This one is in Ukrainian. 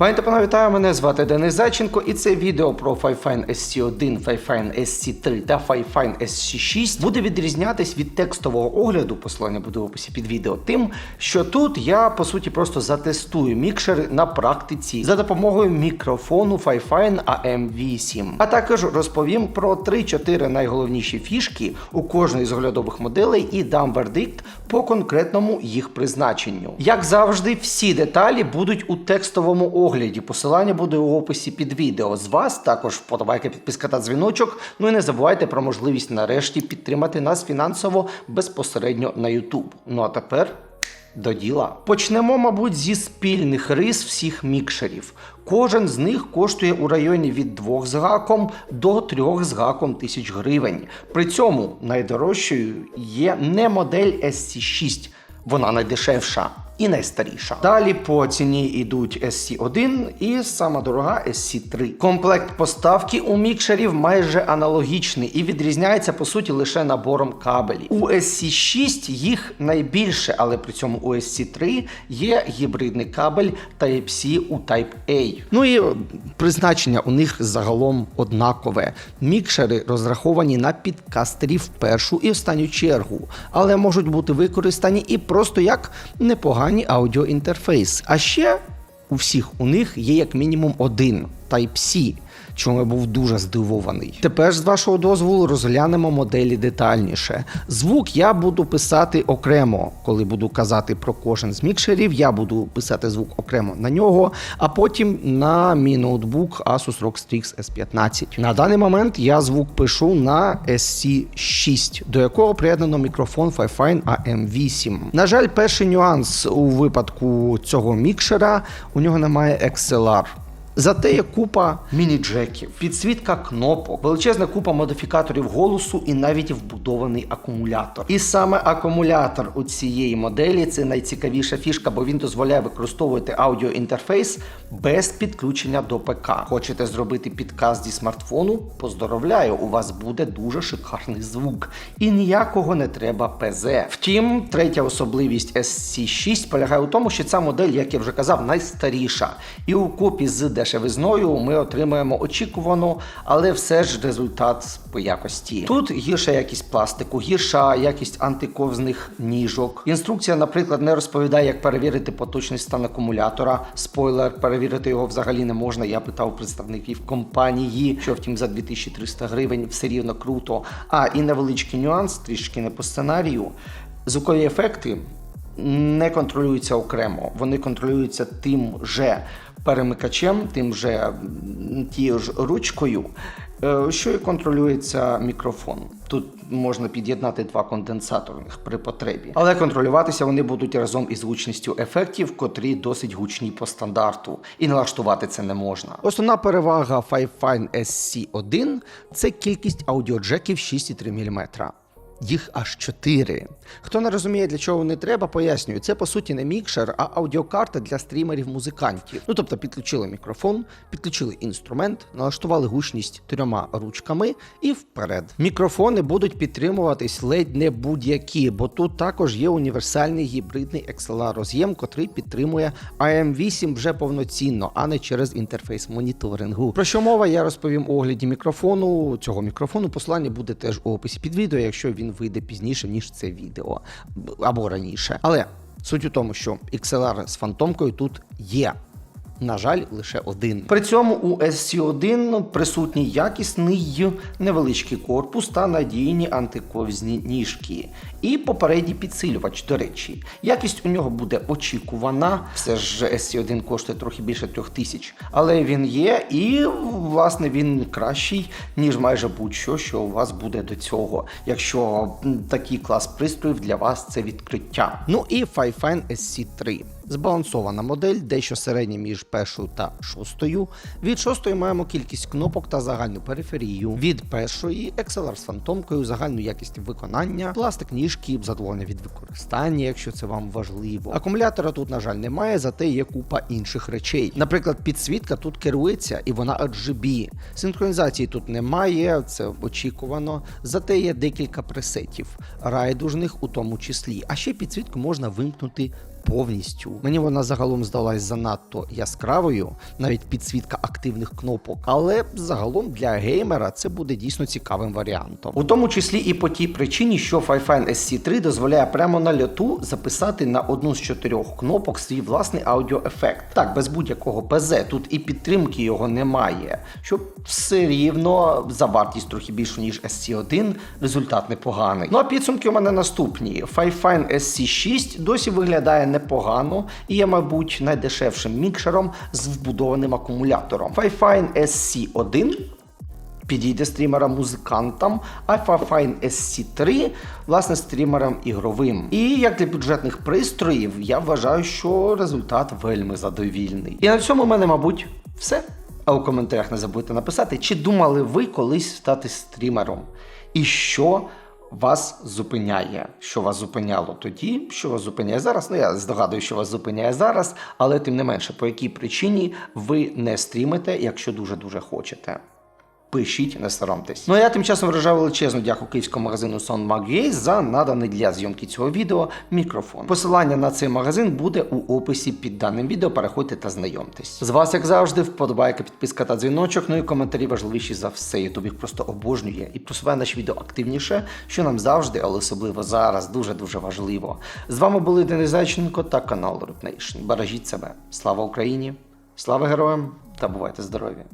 Пані та панове, вітаю, мене звати Денис Зайченко, і це відео про Fifine SC1, Fifine SC3 та Fifine SC6 буде відрізнятись від текстового огляду, посилання буде в описі під відео, тим, що тут я по суті просто затестую мікшери на практиці за допомогою мікрофону Fifine AM8. А також розповім про 3-4 найголовніші фішки у кожної з оглядових моделей і дам вердикт по конкретному їх призначенню. Як завжди, всі деталі будуть у текстовому огляді. Посилання буде у описі під відео. З вас також вподобайка, підписка та дзвіночок. Ну і не забувайте про можливість нарешті підтримати нас фінансово безпосередньо на YouTube. Ну а тепер. До діла. Почнемо, мабуть, зі спільних рис всіх мікшерів. Кожен з них коштує у районі від 2 з гаком до 3 з гаком тисяч гривень. При цьому найдорожчою є не модель SC6, вона найдешевша і найстаріша. Далі по ціні йдуть SC1 і сама дорога SC3. Комплект поставки у мікшерів майже аналогічний і відрізняється по суті лише набором кабелів. У SC6 їх найбільше, але при цьому у SC3 є гібридний кабель Type-C у Type-A. Ну і е, призначення у них загалом однакове. Мікшери розраховані на підкастерів в першу і останню чергу, але можуть бути використані і просто як непогані аудіоінтерфейс. А ще у всіх у них є як мінімум один Type-C, чому я був дуже здивований. Тепер, з вашого дозволу, розглянемо моделі детальніше. Звук я буду писати окремо, коли буду казати про кожен з мікшерів. Я буду писати звук окремо на нього, а потім на мій ноутбук Asus ROG Strix S15. На даний момент я звук пишу на SC6, до якого приєднано мікрофон Fifine AM8. На жаль, перший нюанс у випадку цього мікшера у нього немає XLR. Зате є купа міні-джеків, підсвітка кнопок, величезна купа модифікаторів голосу і навіть вбудований акумулятор. І саме акумулятор у цієї моделі це найцікавіша фішка, бо він дозволяє використовувати аудіоінтерфейс без підключення до ПК. Хочете зробити підказ зі смартфону? Поздоровляю, у вас буде дуже шикарний звук. І ніякого не треба ПЗ. Втім, третя особливість SC6 полягає у тому, що ця модель, як я вже казав, найстаріша. І у купі з дешевизною ми отримаємо очікувану, але все ж результат по якості. Тут гірша якість пластику, гірша якість антиковзних ніжок. Інструкція, наприклад, не розповідає, як перевірити поточний стан акумулятора. Спойлер, перевірити його взагалі не можна. Я питав представників компанії, що втім за 2300 гривень все рівно круто. А і невеличкий нюанс, трішки не по сценарію. Звукові ефекти не контролюються окремо. Вони контролюються тим же перемикачем, тим же тією ж ручкою, е, що і контролюється мікрофон. Тут можна під'єднати два конденсаторних при потребі, але контролюватися вони будуть разом із гучністю ефектів, котрі досить гучні по стандарту, і налаштувати це не можна. Основна перевага Fifine SC1 – це кількість аудіоджеків 6,3 мм. Їх аж чотири. Хто не розуміє, для чого вони треба, пояснюю. Це по суті не мікшер, а аудіокарта для стрімерів-музикантів. Ну тобто підключили мікрофон, підключили інструмент, налаштували гучність трьома ручками і вперед. Мікрофони будуть підтримуватись ледь не будь-які, бо тут також є універсальний гібридний XLR роз'єм, котрий підтримує AM8 вже повноцінно, а не через інтерфейс моніторингу. Про що мова я розповім у огляді мікрофону. Цього мікрофону послання буде теж у описі під відео, якщо він вийде пізніше, ніж це відео або раніше. Але суть у тому, що XLR з фантомкою тут є. На жаль, лише один. При цьому у SC1 присутній якісний невеличкий корпус та надійні антиковзні ніжки. І попередній підсилювач, до речі. Якість у нього буде очікувана. Все ж SC1 коштує трохи більше трьох тисяч. Але він є, і власне він кращий, ніж майже будь-що, що у вас буде до цього. Якщо такий клас пристроїв для вас це відкриття. Ну і Fifine SC3. Збалансована модель, дещо середня між першою та шостою. Від шостої маємо кількість кнопок та загальну периферію. Від першої XLR з фантомкою, загальну якість виконання, пластик ніжки, задоволення від використання, якщо це вам важливо. Акумулятора тут, на жаль, немає, зате є купа інших речей. Наприклад, підсвітка тут керується і вона RGB. Синхронізації тут немає, це очікувано. Зате є декілька пресетів, райдужних у тому числі. А ще підсвітку можна вимкнути повністю. Мені вона загалом здалась занадто яскравою, навіть підсвітка активних кнопок. Але загалом для геймера це буде дійсно цікавим варіантом. У тому числі і по тій причині, що Fi-Fine SC3 дозволяє прямо на льоту записати на одну з чотирьох кнопок свій власний аудіоефект. Так, без будь-якого ПЗ. Тут і підтримки його немає. Що все рівно за вартість трохи більшу, ніж SC1, результат непоганий. Ну а підсумки у мене наступні. Fi-Fine SC6 досі виглядає непогано і є, мабуть, найдешевшим мікшером з вбудованим акумулятором. Fi-Fine SC1 підійде стрімерам-музикантам, а Fine SC3 власне стрімерам ігровим. І як для бюджетних пристроїв, я вважаю, що результат вельми задовільний. І на цьому в мене, мабуть, все. А у коментарях не забудьте написати, чи думали ви колись стати стрімером, і що вас зупиняє. Що вас зупиняло тоді, що вас зупиняє зараз. Ну я здогадую, що вас зупиняє зараз, але тим не менше, по якій причині ви не стрімите, якщо дуже дуже хочете. Пишіть, не соромтесь. Ну а я тим часом виражаю величезну дяку київському магазину SoundMag.ua за наданий для зйомки цього відео мікрофон. Посилання на цей магазин буде у описі під даним відео. Переходьте та знайомтесь. З вас, як завжди, вподобайка, підписка та дзвіночок. Ну і коментарі важливіші за все. Ютуб їх просто обожнює і просуває наші відео активніше, що нам завжди, але особливо зараз, дуже дуже важливо. З вами були Денис Зайченко та канал Root Nation. Бережіть себе. Слава Україні! Слава героям та бувайте здорові!